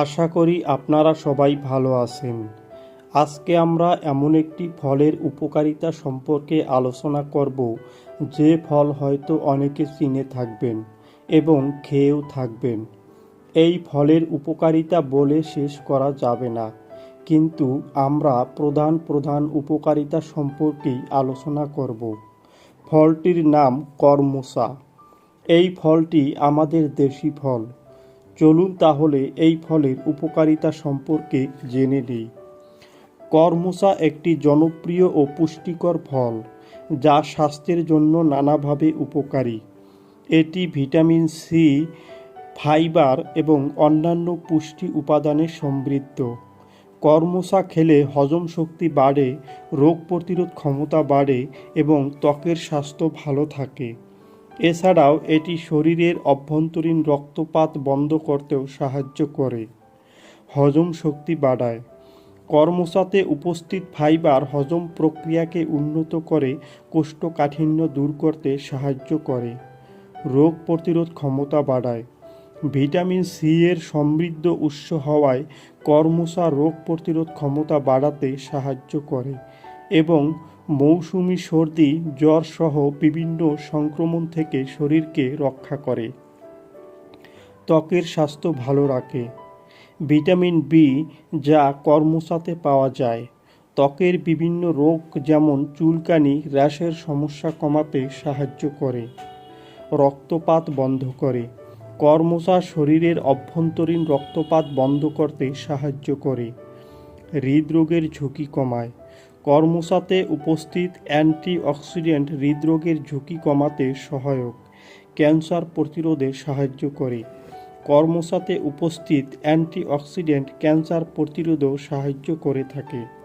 আশা করি আপনারা সবাই ভালো আছেন। আজকে আমরা এমন একটি ফলের উপকারিতা সম্পর্কে আলোচনা করব, যে ফল হয়তো অনেকে চিনে থাকবেন এবং খেয়েও থাকবেন। এই ফলের উপকারিতা বলে শেষ করা যাবে না, কিন্তু আমরা প্রধান প্রধান উপকারিতা সম্পর্কেই আলোচনা করব। ফলটির নাম কর্মসা। এই ফলটি আমাদের দেশি ফল। চলুন তাহলে এই ফলের উপকারিতা সম্পর্কে জেনে নিই। করমোসা একটি জনপ্রিয় ও পুষ্টিকর ফল, যা স্বাস্থ্যের জন্য নানাভাবে উপকারী। এটি ভিটামিন সি, ফাইবার এবং অন্যান্য পুষ্টি উপাদানে সমৃদ্ধ। করমোসা খেলে হজম শক্তি বাড়ে, রোগ প্রতিরোধ ক্ষমতা বাড়ে এবং ত্বকের স্বাস্থ্য ভালো থাকে। এছাড়াও এটি শরীরের অভ্যন্তরীণ রক্তপাত বন্ধ করতেও সাহায্য করে। হজম শক্তি বাড়ায়। কর্মসাতে উপস্থিত ফাইবার হজম প্রক্রিয়াকে উন্নত করে, কোষ্ঠকাঠিন্য দূর করতে সাহায্য করে। রোগ প্রতিরোধ ক্ষমতা বাড়ায়। ভিটামিন সি এর সমৃদ্ধ উৎস হওয়ায় কর্মসা রোগ প্রতিরোধ ক্ষমতা বাড়াতে সাহায্য করে। এবং মৌসুমি সর্দি, জ্বর সহ বিভিন্ন সংক্রমণ থেকে শরীরকে রক্ষা করে। ত্বকের স্বাস্থ্য ভালো রাখে। ভিটামিন বি যা কর্মসাতে পাওয়া যায়। ত্বকের বিভিন্ন রোগ যেমন চুলকানি, র্যাশের সমস্যা কমাতে সাহায্য করে। রক্তপাত বন্ধ করে। কর্মসা শরীরের অভ্যন্তরীণ রক্তপাত বন্ধ করতে সাহায্য করে। হৃদরোগের ঝুঁকি কমায়। কর্মসাতে উপস্থিত অ্যান্টি অক্সিডেন্ট হৃদরোগের ঝুঁকি কমাতে সহায়ক, ক্যান্সার প্রতিরোধে সাহায্য করে। কর্মসাতে উপস্থিত অ্যান্টি অক্সিডেন্ট ক্যান্সার প্রতিরোধেও সাহায্য করে থাকে।